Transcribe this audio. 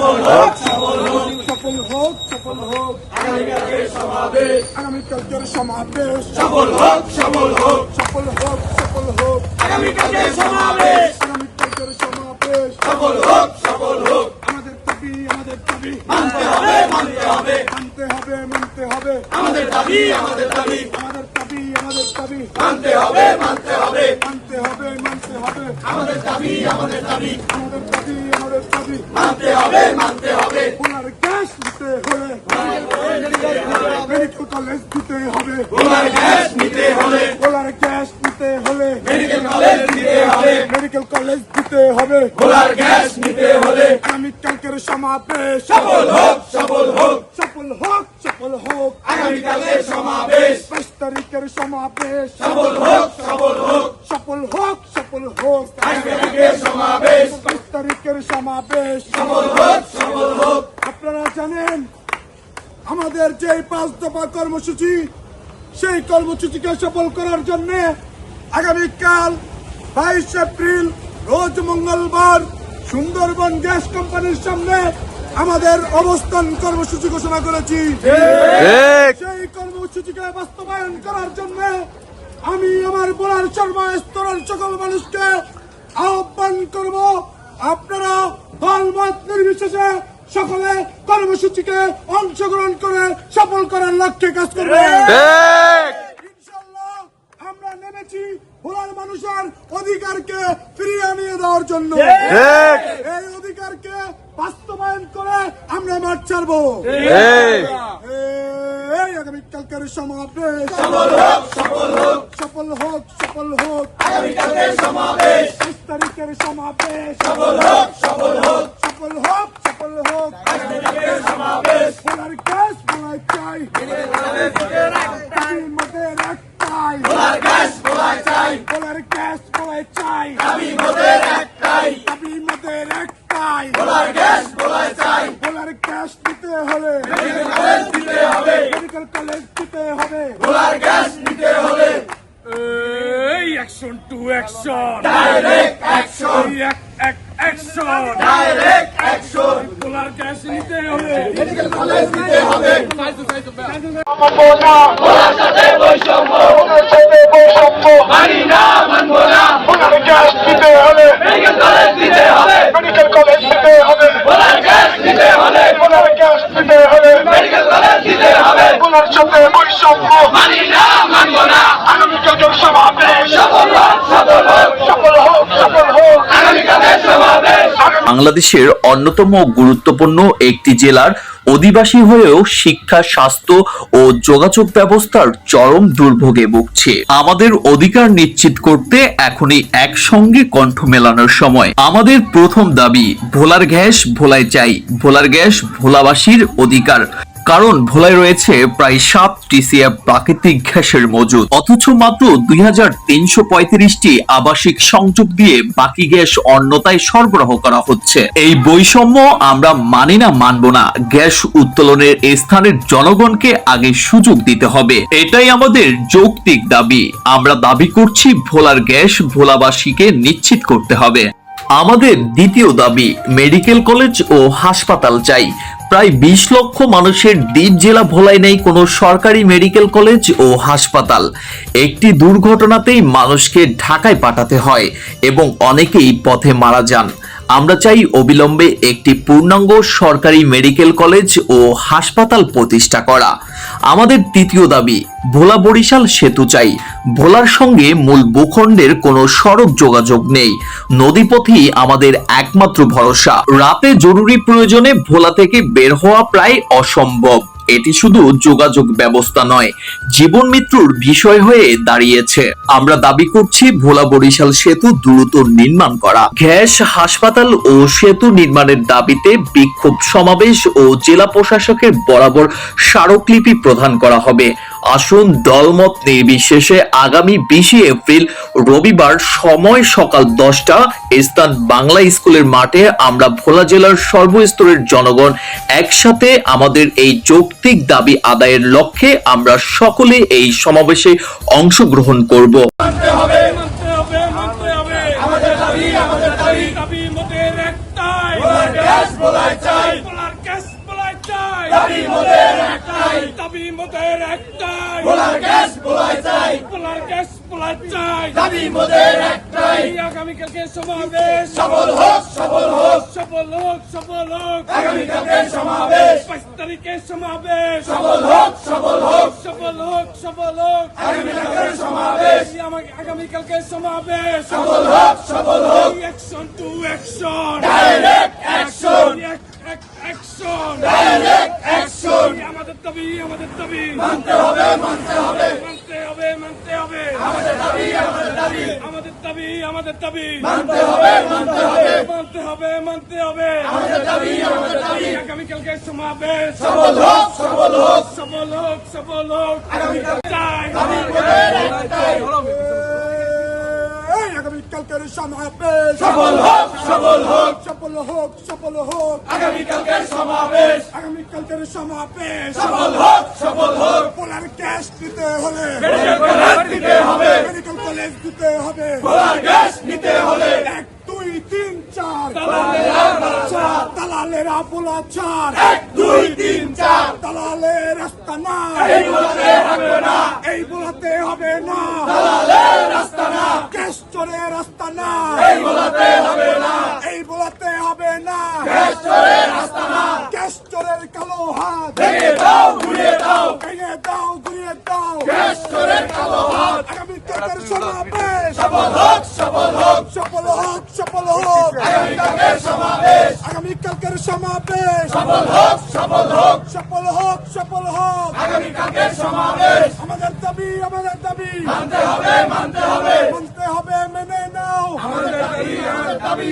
সফল হোক সফল হোক সফল হোক আগামীকালকের হোক সফল হোক আমাদের দাবি আমাদের দাবি। মানতে হবে মানতে হবে মানতে হবে মানতে হবে আমাদের দাবি আমাদের দাবি আমাদের দাবি আমাদের দাবি। মানতে হবে মানতে হবে। মানতে হবে মানতে হবে। আমাদের দাবি আমাদের দাবি। আমাদের দাবি আমাদের দাবি। মানতে হবে মানতে হবে। ওনার গ্যাস দিতে হলে মেডিকেল কলেজ দিতে হবে। ওনার গ্যাস নিতে হলে ওনার গ্যাস দিতে হলে মেডিকেল কলেজ দিতে হবে। মেডিকেল কলেজ দিতে হবে। ওনার গ্যাস নিতে হলে। আগামীকালকের সমাবেশ। সফল হোক সফল হোক। সফল হোক। সফল হোক। আগামীকালকে সমাবেশ। বাইশ তারিখের সমাবেশ। সফল হোক সফল হোক। সফল হোক সফল হোক। আগামীকালকে সমাবেশ। বাইশ তারিখের সমাবেশ। সফল হোক সফল হোক। আপনারা জানেন আমাদের যে পাঁচ দফা কর্মসূচি সেই কর্মসূচিকে সফল করার জন্য আগামীকাল বাইশ এপ্রিল রোজ মঙ্গলবার সুন্দরবন গ্যাস কোম্পানির সামনে আমাদের অবস্থান কর্মসূচি ঘোষণা করেছি। সেই কর্মসূচিকে বাস্তবায়ন করার জন্য আমি আমার বলার শর্মা স্তরের সকল মানুষকে আহ্বান করব। আপনারা দলমত নির্বিশেষে সকলে কর্মসূচিকে অংশগ্রহণ করে সফল করার লক্ষ্যে কাজ করবেন ইনশাল্লাহ আমরা নেমেছি ভোলার মানুষের অধিকারকে ফিরিয়ে আনিয়ে দেওয়ার জন্য। এই অধিকারকে করে আমরা মাঠ ছাড়বো। এই। আগামীকালকের সমাবেশ। সফল হোক সফল হোক। সফল হোক সফল হোক আগামীকালকে সমাবেশ বাইশ তারিখের সমাবেশ। সফল হোক সফল হোক। সফল হোক সফল হোক আগামীকালকে সমাবেশ বলার বলাই চাই। গ্যাস বলা চাই বলার গ্যাস বলাই চাই। দাবি মোদের একটাই। দাবি মোদের একটাই ওনার গ্যাস বলা চাই। বলার গ্যাস দিতে হলে মেডিকেল কলেজ দিতে হবে। মেডিকেল কলেজ দিতে হবে। ওনার গ্যাস নিতে হলে এই action to action direct action এক এক অ্যাকশন ডাইরেক্ট অ্যাকশন বলার গ্যাস নিতে হবে। মেডিকেল কলেজ দিতে হবে। বৈষম্য ওনার সাথে বৈষম্য মানি না মানব না ওনার গ্যাস দিতে হলে মেডিকেল কলেজ দিতে হবে মেডিকেল কলেজ দিতে হবে ওনার গ্যাস দিতে হবে ওনার গ্যাস দিতে হবে মেডিকেল কলেজ দিতে হবে ওনার সাথে বাংলাদেশের অন্যতম গুরুত্বপূর্ণ একটি জেলার অধিবাসী হয়েও শিক্ষা, স্বাস্থ্য ও যোগাযোগ ব্যবস্থার চরম দুর্ভোগে ভুগছে। আমাদের অধিকার নিশ্চিত করতে এখনই একসঙ্গে কণ্ঠ মেলানোর সময়। আমাদের প্রথম দাবি, ভোলার গ্যাস ভোলায় চাই। ভোলার গ্যাস ভোলাবাসীর অধিকার। কারণ ভোলায় রয়েছে প্রায় সাত টিসিএফ প্রাকৃতিক গ্যাসের মজুদ। অথচ মাত্র দুই হাজার আবাসিক সংযোগ দিয়ে বাকি গ্যাস অন্যতায় সরবরাহ করা হচ্ছে। এই বৈষম্য আমরা মানি না, মানব না। গ্যাস উত্তোলনের স্থানের জনগণকে আগে সুযোগ দিতে হবে। এটাই আমাদের যৌক্তিক দাবি। আমরা দাবি করছি ভোলার গ্যাস ভোলাবাসীকে নিশ্চিত করতে হবে। আমাদের দ্বিতীয় দাবি, মেডিকেল কলেজ ও হাসপাতাল চাই। প্রায় বিশ লক্ষ মানুষের দ্বীপ জেলা ভোলায় নেই কোনো সরকারি মেডিকেল কলেজ ও হাসপাতাল। একটি দুর্ঘটনাতেই মানুষকে ঢাকায় পাঠাতে হয় এবং অনেকেই পথে মারা যান। আমরা চাই অবিলম্বে একটি পূর্ণাঙ্গ সরকারি মেডিকেল কলেজ ও হাসপাতাল প্রতিষ্ঠা করা। আমাদের তৃতীয় দাবি, ভোলা বরিশাল সেতু চাই। ভোলার সঙ্গে মূল ভূখণ্ডের কোনো সড়ক যোগাযোগ নেই। নদীপথই আমাদের একমাত্র ভরসা। রাতে জরুরি প্রয়োজনে ভোলা থেকে বের হওয়া প্রায় অসম্ভব। এটি শুধু যোগাযোগ ব্যবস্থা নয়, জীবন মৃত্যুর বিষয় হয়ে দাঁড়িয়েছে। আমরা দাবি করছি ভোলা বরিশাল সেতু দ্রুত নির্মাণ করা। গ্যাস হাসপাতাল ও সেতু নির্মাণের দাবিতে বিক্ষোভ সমাবেশ ও জেলা প্রশাসকের বরাবর স্মারকলিপি প্রদান করা হবে। আসুন দলমত নির্বিশেষে আগামী বিশে এপ্রিল রবিবার সময় সকাল দশটা স্থান বাংলা স্কুলের মাঠে আমরা ভোলা জেলার সর্বস্তরের জনগণ একসাথে আমাদের এই যৌক্তিক দাবি আদায়ের লক্ষ্যে আমরা সকলে এই সমাবেশে অংশগ্রহণ করব। চাই আগামীকালকে সমাবেশ। সফল হোক সফল হোক। সফল হোক সফল হোক। আগামীকালকে সমাবেশ। পাঁচ তারিখে সমাবেশ। সফল হোক সফল হোক। সফল হোক সফল হোক। আগামীকালকে সমাবেশ। আগামীকালকে সমাবেশ। সফল হোক সফল হোক। Action to action direct action action direct action আমাদের দাবি আমাদের দাবি মানতে হবে মানতে হবে মানতে হবে মানতে হবে আমাদের দাবি আমাদের দাবি আমাদের দাবি আমাদের দাবি। মানতে হবে মানতে হবে। মানতে হবে মানতে হবে। আমাদের দাবি আমাদের দাবি। আগামীকালকে সমাবেশ। সফল হোক সফল হোক। সফল হোক সফল হোক। আগামীকাল চাই। দাবি একটাই এই আগামীকালকের সমাবেশ সফল হোক সফল হোক। সফল হোক সফল হোক। আগামীকালকে সমাবেশ। আগামীকালকের সমাবেশ। সফল হোক সফল হোক। পোলার ক্যাশ দিতে হলে মেডিকেল কলেজ দিতে হবে। মেডিকেল কলেজ দিতে হবে। পোলার গ্যাস নিতে হলে এক দুই তিন চার। চার দালালেরা বলা চার এক দুই তিন চার। দালালের রাস্তা না। এই বলাতে হবে না। এই বলাতে হবে না। দালালের রাস্তা না। গ্যাস রাস্তা না। এই বলাতে হবে না। এই বলাতে হবে না। গ্যাস রাস্তা না। গ্যাস চোরের কালো হাত। ভেঙে দাও ঘুরিয়ে দাও। ভেঙে দাও ঘুরিয়ে দাও। গ্যাস চোরের কালো হাত। সমাবেশ। হোক সফল হোক সফল হোক আগামীকালকে সমাবেশ। আগামীকালকের সমাবেশ। সফল হোক সফল হোক। সফল হোক সফল হোক। আগামীকালকে সমাবেশ। আমাদের দাবি আমাদের দাবি। মানতে হবে মানতে হবে। মানতে হবে মেনে নাও। আমাদের দাবি আমাদের দাবি।